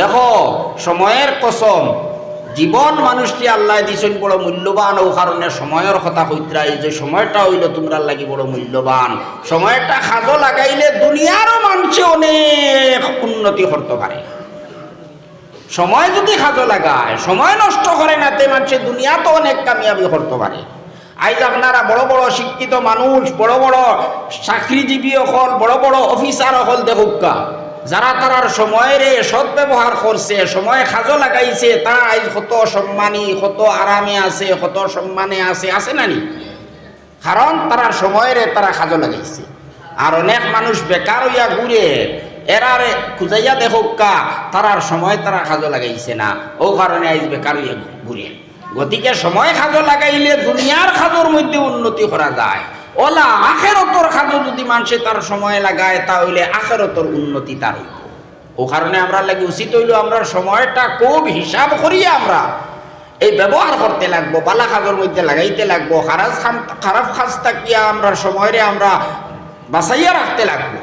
দেখো, সময়ের কসম, জীবন মানুষটি আল্লাহ দিছেন বড় মূল্যবান, ও কারণে সময়ের কথা কইতরা এই যে সময়টা হইল তোমরা লাগি বড় মূল্যবান। সময়টা খাজো লাগাইলে দুনিয়ারও মানুষে অনেক উন্নতি করতে পারে। সময় যদি খাজো লাগায়, সময় নষ্ট করে না, তে মানুষের দুনিয়া তো অনেক কামিয়াবি করতে পারে। আইজ আপনারা বড় বড় শিক্ষিত মানুষ, বড় বড় চাকরিজীবী হল বড় বড় অফিসার হল দেখুকা যারা তারার সময়ের সৎ ব্যবহার করছে, সময় খাজো লাগাইছে আইজ কত সম্মানী, কত আরামে আছে, কত সম্মানে আছে আছে নানি কারণ তারা সময়ের তারা খাজো লাগাইছে। আর অনেক মানুষ বেকার হইয়া ঘুরে, এরারে খুঁজাইয়া দেখুকা তারার সময় তারা খাজো লাগাইছে না। ও কারণে আইজ বেকার হইয়া ঘুরে। গতিকে সময় খাজো লাগাইলে দুনিয়ার খাজোর মধ্যে উন্নতি করা যায়। ওলা আখেরতর খাজো যদি মানুষে তার সময় লাগায়, তাহলে আখেরতর উন্নতি তার হইব। ও কারণে আমরা লাগে উচিত হইল আমরা সময়টা খুব হিসাব করিয়া আমরা এই ব্যবহার করতে লাগবো বালা খাজোর মধ্যে লাগাইতে লাগবো খাম খারাপ খাজ থাকিয়া আমরা সময়ের আমরা বাঁচাইয়া রাখতে লাগবো।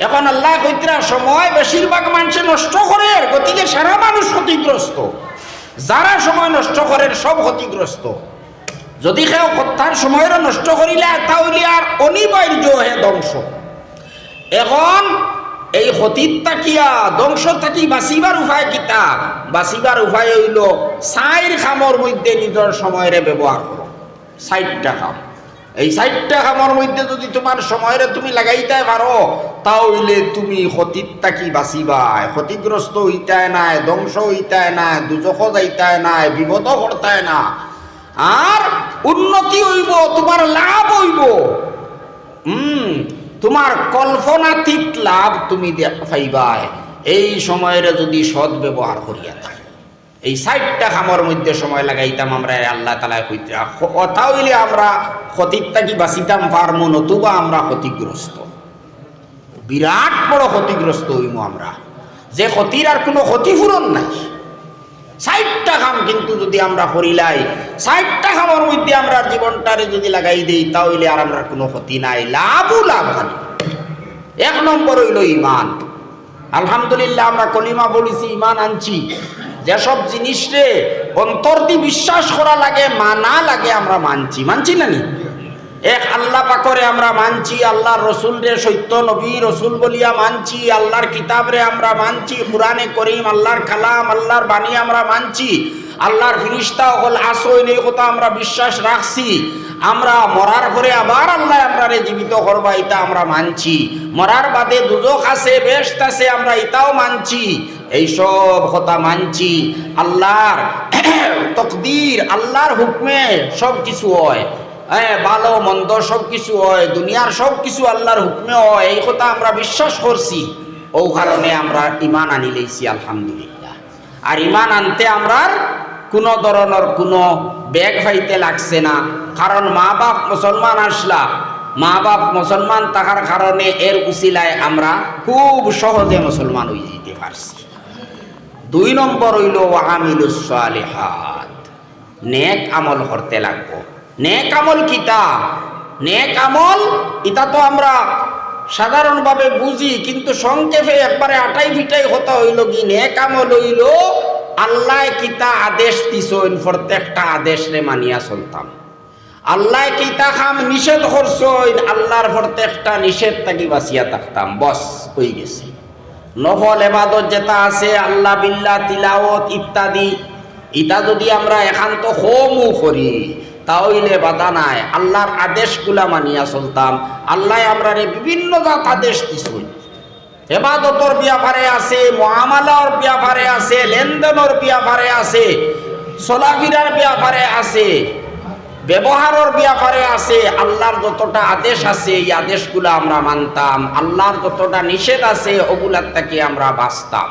এখন আল্লাহ কইতরা, সময় বেশিরভাগ মানুষে নষ্ট করে, গতিকে সারা মানুষ ক্ষতিগ্রস্ত। যারা সময় নষ্ট করে সব ক্ষতিগ্রস্ত। যদি কেউ তার সময়ের নষ্ট করিলে তাহলে আর অনিবার্য হে ধ্বংস। এখন এই ক্ষতির তাকিয়া, ধ্বংস থাকি বাঁচিবার উপায় কিতা? বাঁচিবার উপায় হইল চাইর খামর মধ্যে নিজের সময়ের ব্যবহার করো ষাটটা খাম। এই ষাটটা খামর মধ্যে যদি তোমার সময়ের তুমি লাগাইতে পারো তাহলে তুমি ক্ষতির তাকি বাঁচিবাই। ক্ষতিগ্রস্ত হইতায় নাই, ধ্বংস হইতায় নাই দুজখ যাইতায় নাই, বিপদ ঘটায় না আর উন্নতি হইব, তোমার লাভ হইব। হুম তোমার কল্পনাতীত লাভ তুমি পাইবাই। এই সময়ের যদি সৎ ব্যবহার করিয়া থাকে। এই ষাটটা খামর মধ্যে সময় লাগাইতাম আমরা আল্লাহ তালা কইতে কথা হইলে আমরা ক্ষতির থাকি বাঁচিতাম পারমো, নতুবা আমরা ক্ষতিগ্রস্ত। বিরাট বড় ক্ষতিগ্রস্ত হইমু আমরা। যে ক্ষতির আর কোনো ক্ষতিপূরণ নাই। ষাটটা খাম কিন্তু যদি আমরা করিলাই, ষাটটা খামের মধ্যে আমরা জীবনটারে যদি লাগাই দিই, তাহলে আর আমরা কোনো ক্ষতি নাই। লাভও লাভ খালি এক নম্বর হইল ইমান আলহামদুলিল্লাহ আমরা কলিমা বলেছি ইমান আনছি। যেসব জিনিসরে অন্তর দিয়ে বিশ্বাস করা লাগে, মানা লাগে, আমরা মানছি। মানছি না নি? এক আল্লাহ পাকরে আমরা মানছি, আল্লাহর রসুল রে সত্য, নবী রসুল বলিয়া মানছি, আল্লাহর কিতাব রে আমরা মানছি, কোরআনে করিম, আল্লাহর কালাম, আল্লাহর বাণী আমরা মানছি, আল্লাহর ফিরিস্তা হল আসইন এই কথা আমরা বিশ্বাস রাখছি, আমরা মরার পরে আবার আল্লাহ আমরা জীবিত করবা, এটা আমরা মানছি, মরার বাদে দুজক আছে বেস্ট আছে, আমরা এটাও মানছি এইসব কথা মানছি, আল্লাহর তকদির, আল্লাহর হুকমে সব কিছু হয়। হ্যাঁ ভালো, মন্দ সব কিছু হয়, দুনিয়ার সব কিছু আল্লাহর হুকমে হয়, এই কথা আমরা বিশ্বাস করছি। ও কারণে আমরা ইমান আনি লইছি, আলহামদুলিল্লাহ। আর ইমান আনতে আমরা কোনো ধরনের কোনো ব্যাগ পাইতে লাগছে না। কারণ মা বাপ মুসলমান আসলা, মা বাপ মুসলমান থাকার কারণে এর উসিলায় আমরা খুব সহজে মুসলমান হয়ে যেতে পারছি। দুই নম্বর হইল আমিলুস সালিহাত, নেক আমল করতে লাগবো। নেক আমল কিতা নেক আমল ইটা তো আমরা সাধারণভাবে বুঝি, কিন্তু সংক্ষেপে একবারে আটাই ফিটাই হতা হইল কি? নেক আমল হইল, আল্লাহ কিতা আদেশ দিছইন প্রত্যেকটা আদেশ রে মানিয়া চলতাম। আল্লাহ কিতা খাম নিষেধ করছইন আল্লাহর প্রত্যেকটা নিষেধ থাকি বাঁচিয়া থাকতাম, বস হয়ে গেছে। নফল এবাদত যেটা আছে, আল্লাহ বিল্লাহ তিলাওত ইত্যাদি ইটা যদি আমরা একান্ত হোমও করি তাহলে বাধা নাই। আল্লাহর আদেশগুলা মানিয়া চলতাম। আল্লাহ আমরা বিভিন্ন জাত আদেশ দিছুন এবাদতর ব্যাপারে আছে, মহামালার ব্যাপারে আছে, লেনদেনের ব্যাপারে আছে, চলাফিরার ব্যাপারে আছে, ব্যবহারের ব্যাপারে আছে, আল্লাহর যতটা আদেশ আছে, এই আদেশগুলো আমরা মানতাম। আল্লাহর যতটা নিষেধ আছে, ওগুলার থেকে আমরা বাঁচতাম।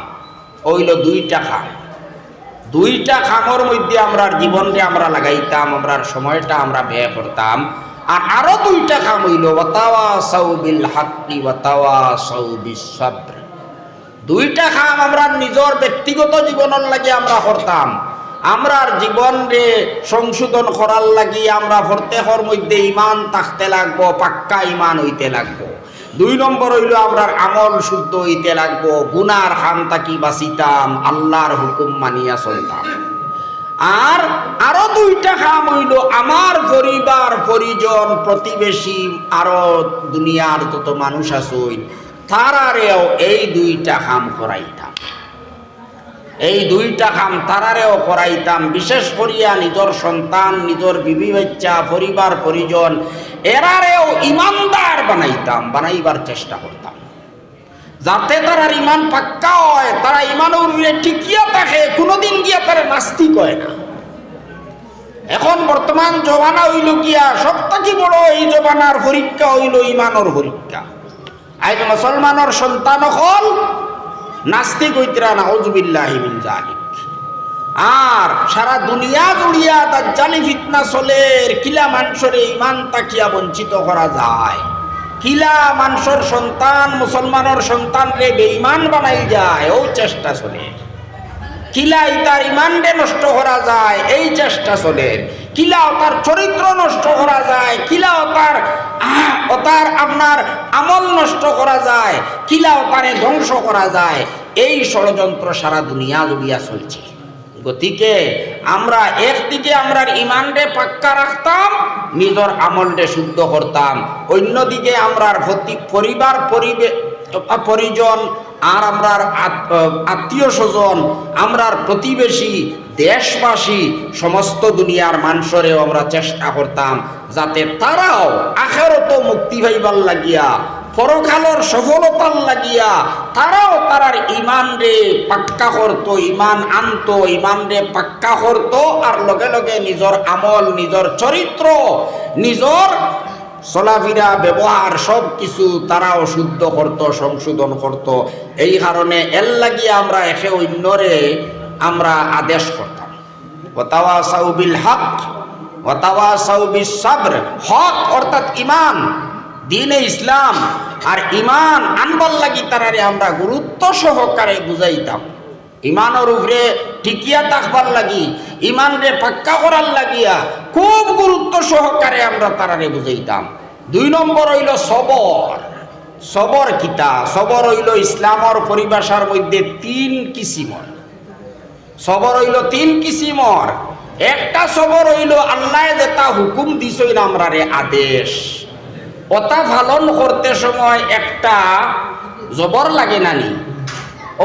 ওইল দুইটা খাম। দুইটা খামর মধ্যে আমরা জীবনকে আমরা লাগাইতাম আমরা সময়টা আমরা ব্যয় করতাম। আর আরও দুইটা খাম হইল দুইটা খাম আমরা নিজের ব্যক্তিগত জীবনের লাগে আমরা করতাম। আমরার জীবন রে সংশোধন করার লাগি আমরা প্রত্যেকের মধ্যে ইমান থাকতে লাগবো, পাক্কা ইমান হইতে লাগবো। দুই নম্বর হইল আমরা আমল শুদ্ধ হইতে লাগবো, গুনার খাম তাকি বাঁচিতাম, আল্লাহর হুকুম মানিয়া চলতাম। আর আরও দুইটা কাম হইল, আমার পরিবার পরিজন, প্রতিবেশী, আরও দুনিয়ার যত মানুষ আসইন তারারেও এই দুইটা কাম করাইতাম। এই দুইটা কাম তারারেও করাইতাম, বিশেষ করিয়া নিজের সন্তান, নিজের বিবি বাচ্চা, পরিবার, পরিজন, এরারেও ইমানদার বানাইতাম, বানাইবার চেষ্টা করতাম। যাতে তারার ইমান পাক্কা হয়, তারা ইমানের উপরে টিকিয়া থাকে, কোনোদিন গিয়া তারা নাস্তিক হয় না। এখন বর্তমান জমানা হইল গিয়া সব থেকে বড় এই জমানার পরীক্ষা হইল ইমানের পরীক্ষা। আজ মুসলমানের সন্তান হল নাস্তিক হইতরা, নাউজুবিল্লাহি মিন জালিক আর সারা দুনিয়া জুড়িয়া দাজ্জালি ফিতনা চলের কিলা মানুষের ইমান তাকিয়া বঞ্চিত করা যায়। কিলা মানুষের সন্তান, মুসলমানের সন্তান রে বেঈমান বানাই যায়। ও চেষ্টা চলে। কিলা তার ইমানকে নষ্ট করা যায়, এই চেষ্টা চলে। কিলা তার চরিত্র নষ্ট করা যায় কিলা তার তার আপনার আমল নষ্ট করা যায় কিলা তারে ধ্বংস করা যায়। এই ষড়যন্ত্র সারা দুনিয়া জুড়িয়া চলছে। গতিকে আমরা একদিকে আমরা ইমানরে পাক্কা রাখতাম, নিজের আমলরে শুদ্ধ করতাম। অন্যদিকে আমরা পরিবার, পরিবে- পরিজন আর আমরার আত্মীয় স্বজন, আমরার প্রতিবেশী, দেশবাসী, সমস্ত দুনিয়ার মানুষরেও আমরা চেষ্টা করতাম, যাতে তারাও আখেরত মুক্তি পাইবার লাগিয়া পরকালর সফলতার লাগিয়া তারাও তারার ইমান রে পাক্কা করতো, ইমান আনতো, ইমান রে পাক্কা করতো, আর লগে লগে নিজর আমল নিজর চরিত্র নিজর চলাফেরা ব্যবহার সব কিছু তারাও শুদ্ধ করত, সংশোধন করত। এই কারণে এর লাগিয়ে আমরা একে অন্যরে আমরা আদেশ করতাম। ওতাওয়া সাউবিল হক ওতাওয়া সাউবিল সাবর, হক অর্থাৎ ইমান। দিনে ইসলাম আর ইমান আনবার লাগি তারারে আমরা গুরুত্ব সহকারে বুঝাইতাম। ইমানের উপরে টিকিয়া থাকবার লাগি ইমান রে পাক্কা করার লাগিয়া খুব গুরুত্ব সহকারে আমরা তারারে বুঝাইতাম। দুই নম্বর হইল সবর। সবর কিতা? সবর হইল ইসলামর পরিভাষার মধ্যে তিন কিসিমর। সবর হইল তিন কিসিমর। একটা সবর হইল আল্লাহ যেটা হুকুম দিছইন আমরা রে আদেশ। ওটা পালন করতে সময় একটা জবর লাগে নানি।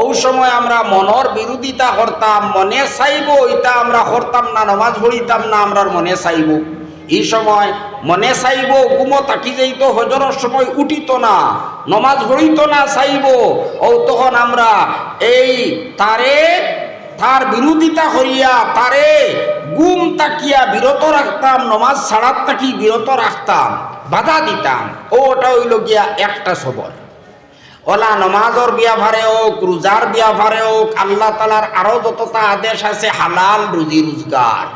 ওই সময় আমরা মনের বিরোধিতা করতাম মনে চাইব ওইটা আমরা করতাম না, নমাজ পড়িতাম না আমরা মনে চাইব। এই সময় মনে চাইব গুমো তাকি যাইতো হজরের সময় উঠিত না, নমাজ পড়িত না, চাইব। ও তখন আমরা এই তারে তার বিরোধিতা করিয়া তারে গুম তাকিয়া বিরত রাখতাম, নমাজ ছাড়ার তাকি বিরত রাখতাম, বাধা দিতাম। ওটা হইল গিয়া একটা সবর ওলা নমাজর বিয়াভারে হোক রোজার বিয়াভারে হোক আল্লাহ তালার আরও যতটা আদেশ আছে, হালাল রুজি রোজগার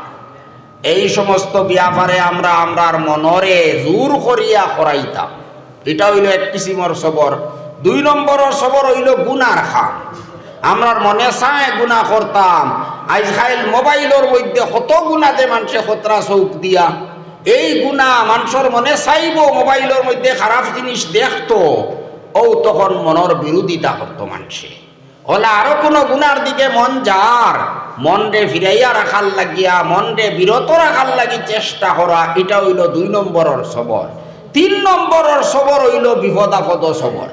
এই সমস্ত বিয়াভারে আমরা আমরার মনরে জোর করিয়া করাইতাম। এটা হইল এক কিসিমর সবর। দুই নম্বরের সবর হইল গুনার খাম। আমরার মনে চায় গুণা করতাম। আজকাল মোবাইলের মধ্যে কত গুণা যে মানুষে খতরা চৌক দিয়া। এই গুণা মানুষের মনে চাইব মোবাইলের মধ্যে খারাপ জিনিস দেখতো। ও তখন মনের বিরোধিতা করতো মানুষে। হলে আরও কোনো গুনার দিকে মন যার। মন রে ফিরাইয়া রাখার লাগিয়া মন রে বিরত রাখার লাগি চেষ্টা করা, এটা হইল দুই নম্বরের সবর। তিন নম্বরের সবর হইল বিপদ আপদ সবর।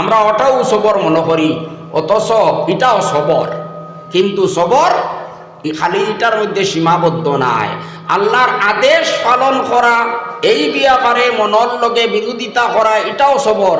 আমরা ওটাও সবর মনে করি। অথচ এটাও সবর। কিন্তু সবর খালি এটার মধ্যে সীমাবদ্ধ নাই। আল্লাহর আদেশ পালন করা, এই ব্যাপারে মনর লগে বিরোধিতা করা, এটাও সবর।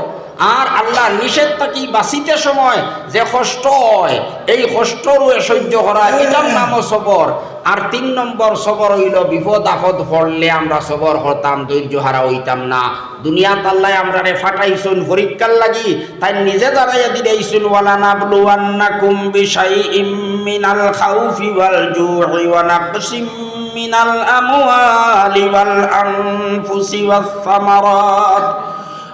আর আল্লাহ নিষেধ থাকি বাঁচিতে সময় যে কষ্ট হয়, এই কষ্টরও সহ্য করা এটার নামও সবর। আর তিন নম্বর সবর হইল বিপদ আপদ পড়লে আমরা সবর হতাম ধৈর্য হারা হইতাম না। দুনিয়া তাল্লায় আমরা রে ফাটাইছুন পরীক্ষার লাগি, তাই নিজে দাঁড়াইয়া দিলাইছুন, ওয়ালা নাবলু আন্নাকুম বিশাইইম মিনাল খাউফি ওয়াল মিনাল আমওয়ালি ওয়াল আনফুসি ওয়াস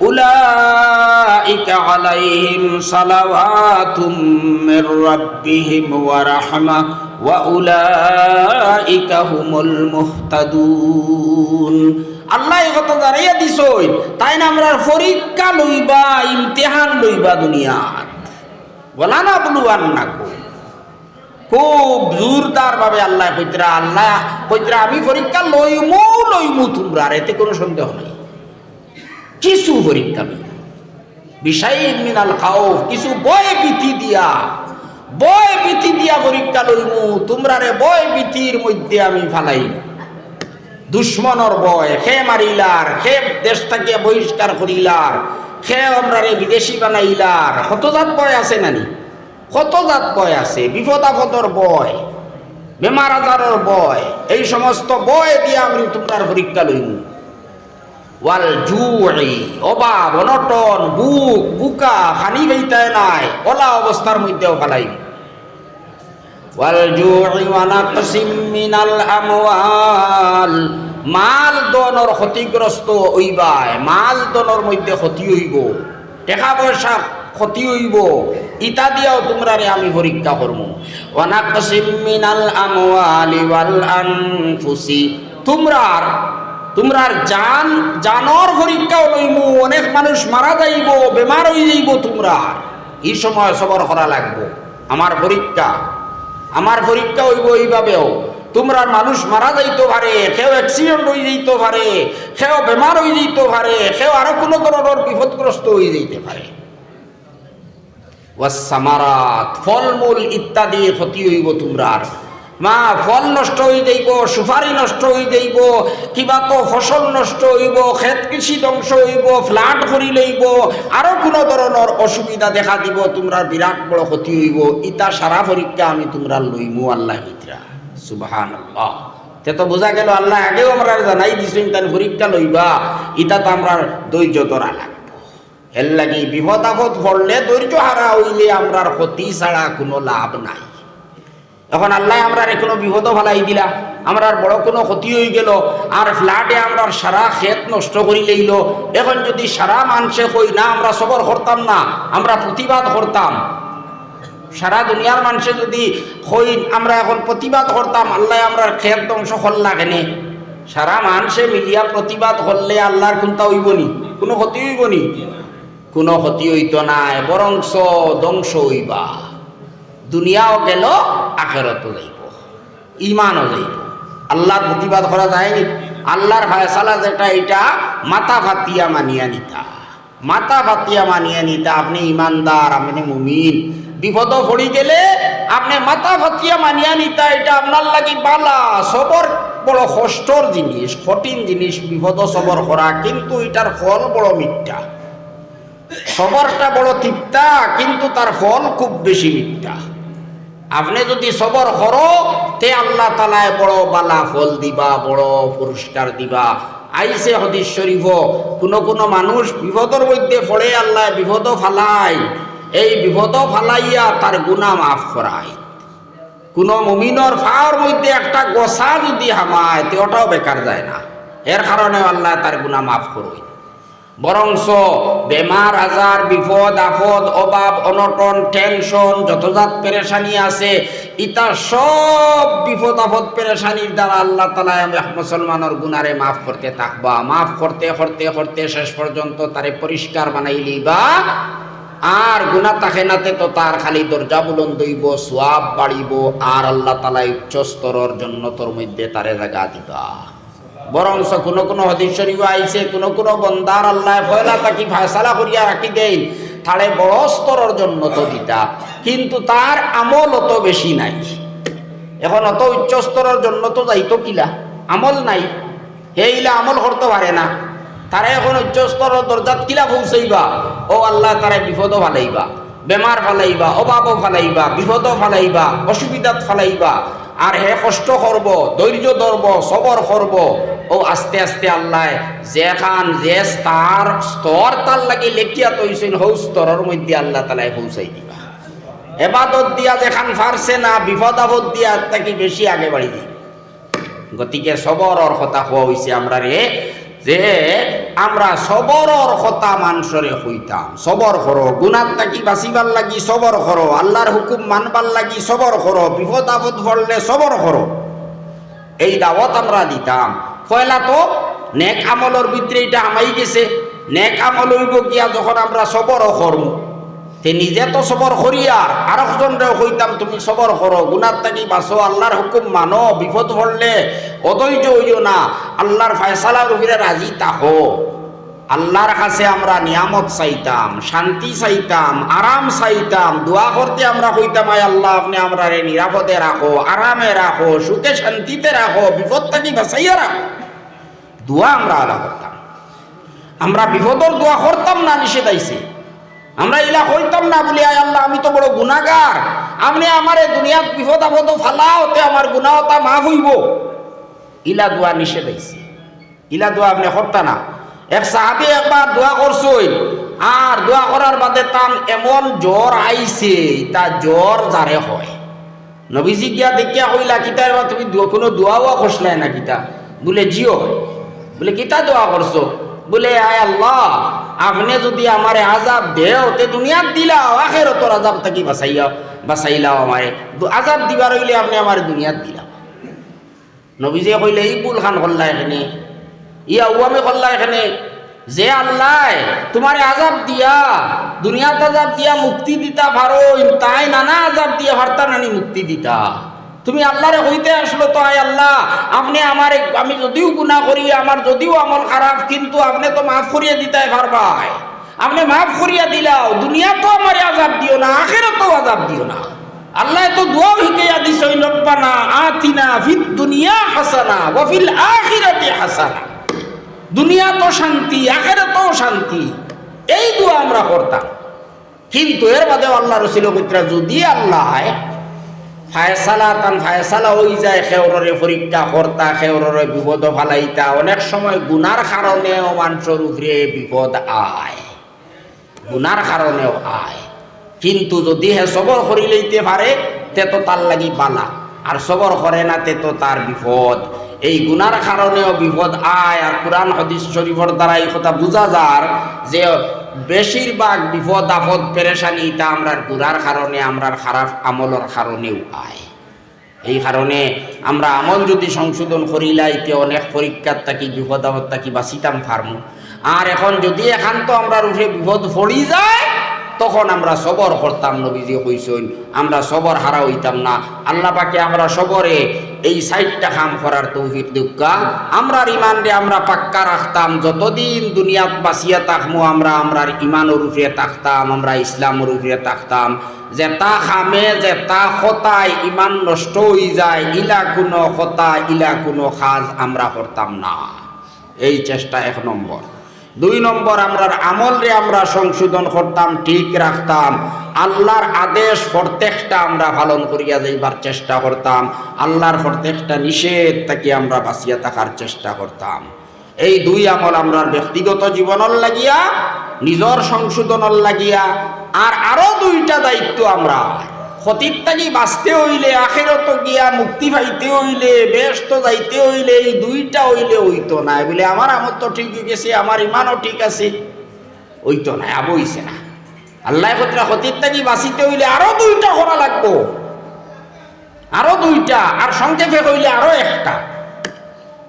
أولئك عليهم صلوات من ربهم ورحمة وأولئك هم المهتدون আল্লাহ এই কথা জানাইয়া দিছই তাই না আমরা পরীক্ষা লইবা ইমতিহান লইবা দুনিয়ার বলা না বলুয়ান না কো খুব জোরদার ভাবে আল্লাহ কইতরা আল্লাহ কইতরা আমি পরীক্ষা লইমু লইমু তোমরা আর এতে কোনো সন্দেহ নাই কিছু পরীক্ষা লইব বিষয় মিনাল খাউফ, কিছু বয় ভীতি দিয়া। বয় ভীতি দিয়া পরীক্ষা লইমু, তোমরা রে বয় ভীতির মধ্যে আমি ফালাইম দুশ্মনর বয়, খে মারিলার, খে দেশ থেকে বহিষ্কার করিলার, খে আমরা রে বিদেশি বানাইলার। কতজাত বয় আছে নানি? কতজাত বয় আছে বিপদ আপদর বয় বেমার আজারের বয়। এই সমস্ত বয় দিয়ে আমি তোমার পরীক্ষা লইমু। অনটন, বুক নাই মধ্যেও মাল দনর ক্ষতিগ্রস্ত হইবায়, মাল দনর মধ্যে ক্ষতি হইব, টেকা পয়সা ক্ষতি হইব ইতা দিয়াও তোমরা আমি পরীক্ষা করব ওয়ানাকসিম মিনাল আমওয়ালি তোমরা তোমরার জান, জানর পরীক্ষাও লইমু অনেক মানুষ মারা যাইব, বেমার হয়ে যাইব তোমরা। এই সময় সবর করা লাগবো। আমার পরীক্ষা আমার পরীক্ষা হইব এইভাবেও। তোমরা মানুষ মারা যাইতে পারে, কেউ অ্যাক্সিডেন্ট হয়ে যাইতে পারে, কেউ বেমার হয়ে যাইতে পারে, কেউ আরও কোনো ধরনের বিপদগ্রস্ত হয়ে যাইতে পারে। ওয়াসামারাত ফলমূল ইত্যাদি ক্ষতি হইব তোমরার। মা, ফল নষ্ট হয়ে যাইব, সুপারি নষ্ট হয়ে যাইব, কিবা তো ফসল নষ্ট হইব, ক্ষেত কৃষি ধ্বংস হইব, ফ্লাট করি লইব, আরও কোনো ধরনের অসুবিধা দেখা দিব তোমরা বিরাট বড় ক্ষতি হইব ইতা সারা পরীক্ষা আমি তোমরা লইমু আল্লাহ মিত্রা সুবাহান আল্লাহ তে তো বোঝা গেল আল্লাহ আগেও আমরা জানাই দিছেন, তার পরীক্ষা লইবা, ইটা তো আমরা ধৈর্য ধরা লাগবো। এর লাগি বিপদ আপদ পড়লে ধৈর্য হারা হইলে আমরার ক্ষতি ছাড়া কোনো লাভ নাই। এখন আল্লাহ আমরা কোনো বিপদও ফেলাই দিলা। আমরার বড় কোনো ক্ষতি হয়ে গেল। আর ফ্ল্যাটে আমরা সারা ক্ষেত নষ্ট করি লইল। এখন যদি সারা মানুষে কই, না, আমরা সবর করতাম না, আমরা প্রতিবাদ করতাম। সারা দুনিয়ার মানুষে যদি কই, আমরা এখন প্রতিবাদ করতাম, আল্লাহ আমরা ক্ষেত ধ্বংস করলা কেনে সারা মানুষে মিলিয়া প্রতিবাদ করলে আল্লাহর কোনটা হইবনি কোনো ক্ষতি হইবনি কোনো ক্ষতি হইত নাই, বরংস ধ্বংস হইবা। দুনিয়াও গেল, আখেরতও যাইব ইমানও যাইব। আল্লাহর প্রতিবাদ করা যায়নি। আল্লাহর ফায়সালা যেটা, এটা মাথা ফাতিয়া মানিয়া নিতা। মাথা ফাতিয়া মানিয়া নিতা, আপনি ইমানদার আপনি মুমিন। বিপদ পড়ি গেলে আপনি মাথা ফাতিয়া মানিয়া নিতা, এটা আপনার লাগি বালা, সবর বড় কষ্টর জিনিস, কঠিন জিনিস, বিপদ সবর করা, কিন্তু এটার ফল বড় মিথ্যা। সবরটা বড় তিপ্তা কিন্তু তার ফল খুব বেশি মিথ্যা। আপনি যদি সবর করো, তে আল্লাহ তালায় বড় বালা ফল দিবা, বড় পুরস্কার দিবা। আইসে হদিস শরীফ, কোনো কোনো মানুষ বিপদর মধ্যে পড়ে, আল্লাহ বিপদ ফালায়। এই বিপদ ফালাইয়া তার গুণা মাফ করায়। কোনো মুমিনর ফাওয়ার মধ্যে একটা গোসা যদি হামায়, তে ওটাও বেকার যায় না। এর কারণে আল্লাহ তার গুণা মাফ করুই বরংস বেমার আজার বিপদ, আপদ অভাব অনটন টেনশন যতজাত পেরেশানি আছে, ইটা সব বিপদ, আপদ পেরেশানির দ্বারা আল্লাহ তালা মুসলমানের গুনারে মাফ করতে থাকবা। মাফ করতে করতে করতে শেষ পর্যন্ত তারে পরিষ্কার বানাইলি বা আর গুণা তাকে নাতে তো তার খালি দরজা বুলন্দ হইব সোয়াব বাড়িব, আর আল্লাহ তালা উচ্চ স্তরের জন্য তোর মধ্যে তারে জায়গা দিবা। বরংস কোনো কোনো হদিস শরীফ আইছে, কোনো কোনো বন্দার আল্লাহ ফয়লা তাকি ফায়সালা করিয়া রাখি দেন তাহলে বড় স্তরের জন্য তো দিতা। কিন্তু তার আমল অত বেশি নাই। এখন অত উচ্চ স্তরের জন্য তো যাইতো কিলা? আমল নাই। হেইলা আমল করতে পারে না। তারা এখন উচ্চ স্তরের দরজাত কিলা পৌঁছাইবা? ও আল্লাহ, তারা বিপদও ফালাইবা। বেমার ফালাইবা অভাবও ফালাইবা, বিপদও ফালাইবা, অসুবিধাত ফালাইবা। আর হে কষ্ট করব, ধৈর্য ধরব, সবর করব। ও আস্তে আস্তে আল্লাহ, যেখান যে তার স্তর তার লাগি লেখিয়া তৈছেন, হৌ স্তরের মধ্যে আল্লাহ তালাই পৌঁছাই দিবা। এবাদত দিয়া যেখান ফারছে না, বিপদ আপদ দিয়া তাকে বেশি আগে বাড়ি দিই গতিকে সবর অর্হতা হওয়া হয়েছে আমরা রে যে আমরা সবরর কথা মানসরে হইতাম। সবর করো গুণার তাকি বাঁচিবার লাগি সবর করো, আল্লাহর হুকুম মানবার লাগি সবর করো, বিপদ আপদ পড়লে সবর করো। এই দাওয়াত আমরা দিতাম। পয়লা তো নেক আমলর ভিতরে এটা আমাই গেছে। নেক আমল হইব গিয়া যখন আমরা সবর করব তে নিজে তো সবর করিয়ার আর একজনরেও কইতাম, তুমি সবর করো গুনার থাকি বাঁচো, আল্লাহর হুকুম মানো, বিপদ পড়লে অধৈর্য হইও না, আল্লাহর ফয়সালার উপরে রাজি তাহো আল্লাহর কাছে আমরা নিয়ামত চাইতাম, শান্তি চাইতাম, আরাম চাইতাম, দোয়া করতে আমরা কইতাম, আয় আল্লাহ, আপনি আমরা রে নিরাপদে রাখো, আরামে রাখো, সুখে শান্তিতে রাখো, বিপদ থাকি বাঁচাইয়া রাখো। দোয়া আমরা আলা করতাম। আমরা বিপদর দোয়া করতাম না নিষেধ আইছে আমরা ইলা হইতাম না বলি, আয় আল্লাহ, আমি তো বড় গুনাগার আপনি আমার দুনিয়াত বিপদ আপদ ফালাও, তে আমার গুনাহতা মাফ হইব। ইলা দোয়া নিষেধ আইছে ইলা দোয়া আপনি করতা না। এক সাহাবি একবার দোয়া করছই, আর দোয়া করার বাদে তাম এমন জ্বর আইছে, তা জ্বর যারে হয়। নবীজি গিয়া দেখিয়া কইলা, কিতা এবার তুমি কোনো দোয়াও করছলাই না, কিতা? বলে, জিও বলে, কিতা দোয়া করছ? বলে, আয় আল্লাহ, আপনি যদি আমারে আজাব দেও, তে দুনিয়াত দিলাও আখের তোর আজাব থাকি বাঁচাইয়া বাঁচাইলাও আমারে। আজাব দিবার হইলে আপনি আমার দুনিয়াত দিলাও নবীজে কইলে এই বুল খান করলা এখানে ইয়া উয়ামে করলা এখানে, যে আল্লাহ তোমারে আজাব দিয়া, দুনিয়াত আজাব দিয়া মুক্তি দিতা পারো, তাই নানা আজাব দিয়া ভারতা নানি মুক্তি দিতা। তুমি আল্লাহরে হইতে আসলো, তো আয় আল্লাহ, আপনি আমার আমি যদিও গুনাহ করি, আমার যদিও আমল খারাপ, কিন্তু আপনি তো মাফ করিয়ে দিতে পারবাই। আপনি মাফ করিয়া দিলাও দুনিয়া তো আমার আজাব দিও না আখেরও তো আজাব দিও না। আল্লাহ তো দোয়া হিকাইয়া দিছই রব্বানা আতিনা ফিদ দুনিয়া হাসানা, ওয়া ফিল আখিরাতি হাসানা। দুনিয়া তো শান্তি, আখেরাতেও শান্তি। এই দোয়া আমরা করতাম। কিন্তু এর বাদে আল্লাহ রসিল যদি আল্লাহ ফায়সালা তান ফায়সালা হই যায় খেওররে পরীক্ষা কর্তা খেওররে বিপদ ফালাইতা। অনেক সময় গুনার কারণেও মানুষের উপরে বিপদ আয়। গুনার কারণেও আয়। কিন্তু যদি হে সবর করি লইতে পারে, তে তো তার লাগি বালা। আর সবর করে না, তে তো তার বিপদ। এই গুনার কারণেও বিপদ আয়। আর কোরআন, হদিস শরীফর দ্বারা এই কথা বোঝা যার যে বেশিরভাগ বিপদ আপদ পেরেশানি তা আমরার গুড়ার কারণে, আমরার খারাপ আমলের কারণেও আয় এই কারণে আমরা আমল যদি সংশোধন করিলাইতে অনেক পরীক্ষার থাকি, বিপদ আপদ থাকি বা বাঁচিতাম ফার্মু আর এখন যদি একান্ত আমরা উঠে বিপদ পড়ি যায় তখন আমরা সবর করতাম, নবীজি কইসইন আমরা সবর হারা হইতাম না। আল্লাহ পাকে আমরা সবরে এই সাইডটা কাম করার তৌফিক দুঃখা আমরা ইমানরে আমরা পাক্কা রাখতাম। যতদিন দুনিয়াত বাঁচিয়া থাকমু, আমরা আমরার ইমানের উপরে থাকতাম, আমরা ইসলামের উপরে তাকতাম যে তা খামে, যে তা খতায়, ইমান নষ্ট হয়ে যায়, ইলা কোনো খতা, ইলা কোনো কাজ আমরা করতাম না। এই চেষ্টা এক নম্বর। দুই নম্বর, আমরার আমলরে আমরা সংশোধন করতাম, ঠিক রাখতাম। আল্লাহর আদেশ, প্রত্যেকটা আমরা পালন করিয়া যাইবার চেষ্টা করতাম। আল্লাহর প্রত্যেকটা নিষেধ তাকে আমরা বাঁচিয়া থাকার চেষ্টা করতাম। এই দুই আমল আমরা ব্যক্তিগত জীবনের লাগিয়া, নিজর সংশোধনের লাগিয়া, আর আরও দুইটা দায়িত্ব আমরা ক্ষতির থাকি বাঁচতে হইলে, আখেরত গিয়া মুক্তি পাইতে হইলে, ব্যস্ত যাইতে হইলে, এই দুইটা হইলে হইতো না। বলে, আমার আমল তো ঠিক গেছে, আমার ইমানও ঠিক আছে। হইতো না, আবো হইছে না। আল্লাহ কতরা ক্ষতির বাঁচিতে হইলে আরও দুইটা করা লাগবো। আরও দুইটা, আর সংক্ষেপে কইলে আরও একটা।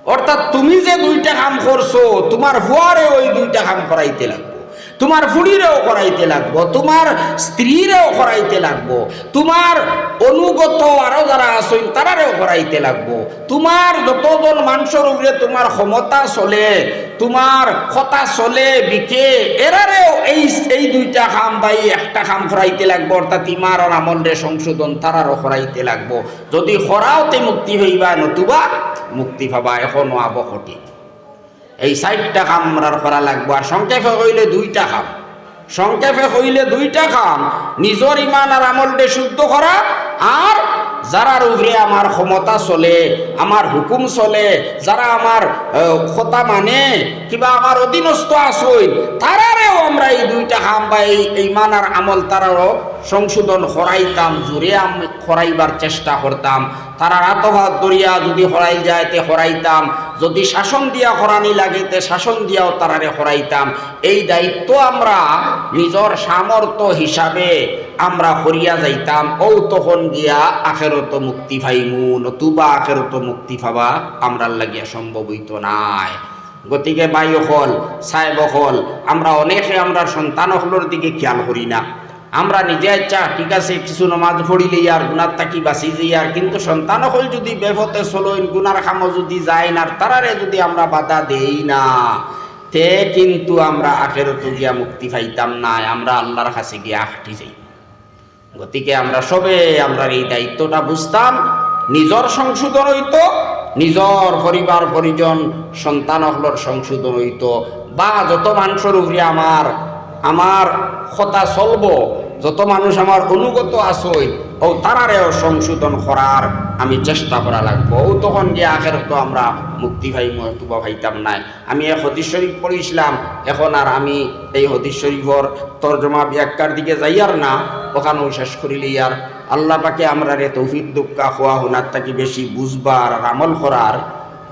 অর্থাৎ তুমি যে দুইটা কাম করছ, তোমার হুয়ারে ওই দুইটা কাম করাইতে লাগবো। তোমার ফুড়িরেও করাইতে লাগবো, তোমার স্ত্রীরেও করাইতে লাগবো, তোমার অনুগত আরও যারা আছেন তারারেও করাইতে লাগবো। তোমার যতজন মানুষের উপরে তোমার ক্ষমতা চলে, তোমার কথা চলে, বিকে, এরারেও এই এই দুইটা কাম বাই একটা কাম করাইতে লাগবো, অর্থাৎ ইমার আর আমলরে সংশোধন তারারও করাইতে লাগবো। যদি করাওতে মুক্তি হইবা, নতুবা মুক্তি পাবা, এখনও আবো কঠিন। এই চারটা কাম আমরা করা লাগবো। আর সংক্ষেপে হইলে দুইটা কাম। সংক্ষেপে হইলে দুইটা কাম। নিজর ইমান আর আমলটে শুদ্ধ করা আর যারার উপরে আমার ক্ষমতা চলে আমার হুকুম চলে যারা আমার কথা মানে কিবা আমার অধীনস্থ আসইন তারারেও আমরা এই দুইটা কাম বা এই এই মানার আমল তারারও সংশোধন করাইতাম জুড়ে আমি করাইবার চেষ্টা করতাম। তারা রাতভাত দরিয়া যদি হরাই যায় তে হরাইতাম। যদি শাসন দিয়া হরানি লাগে তে শাসন দিয়াও তারারে হরাইতাম। এই দায়িত্ব আমরা নিজর সামর্থ্য হিসাবে আমরা হরিয়া যাইতাম। ও তখন গিয়া আখেরত মুক্তি পাইমু, নতুবা আখেরত মুক্তি পাবা আমরার লাগিয়া সম্ভব হইত নাই। গতিকে বায়ু হল সাহেব হল আমরা অনেকে আমরা সন্তান হলর দিকে খেয়াল করি না। আমরা নিজে ইচ্ছা ঠিক আছে, কিছু নমাজ পড়িলে আর গুনার তাকি বাঁচি যাই আর। কিন্তু সন্তান হল যদি বেফতে চলইন, গুনার খামো যদি যায় না, তারারে যদি আমরা বাধা দেই না, তে কিন্তু আমরা আখেরত গিয়া মুক্তি পাইতাম না, আমরা আল্লাহর কাছে গিয়া আখটি যাই। গতিকে আমরা সবে আমরা এই দায়িত্বটা বুঝতাম, নিজর সংশোধন হইত, নিজর পরিবার, পরিজন, সন্তান হলর সংশোধন হইত, বা যত মানুষের উপরে আমার আমার কথা চলব, যত মানুষ আমার অনুগত আসই ও তারারেও সংশোধন করার আমি চেষ্টা করা লাগবো। ও তখন গিয়ে আখের তো আমরা মুক্তি ভাই মহতুবা ভাইতাম নাই। আমি এক হদিস শরীফ পড়িছিলাম এখন আর আমি এই হদিস শরীফর তর্জমা ব্যাখ্যার দিকে যাই আর না ওখানেও শেষ করিলে আর আল্লাহ পাকে আমরা রে তৌফিক দুঃখা হওয়া হুনার তাকে বেশি বুঝবার আর আমল করার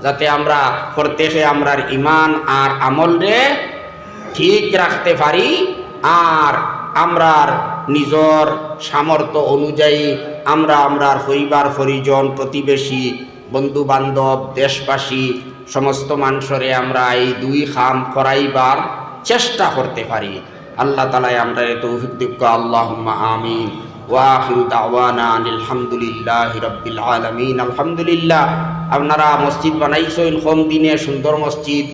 যাতে আমরা প্রত্যেকে আমরার ইমান আর আমল রে ঠিক রাখতে পারি আর আমরার নিজর সামর্থ্য অনুযায়ী আমরা আমরার পরিবার পরিজন প্রতিবেশী বন্ধু বান্ধব দেশবাসী, সমস্ত মানুষরে আমরা এই দুই খাম করাইবার চেষ্টা করতে পারি। আল্লাহ তালায় আমরা এ তৌফিক দিক্ষ আল্লাহ আমিন। দাওয়ানা আলহামদুলিল্লাহ আলমিন। আলহামদুলিল্লাহ। আপনারা মসজিদ বানাইছেন কম দিনে সুন্দর মসজিদ?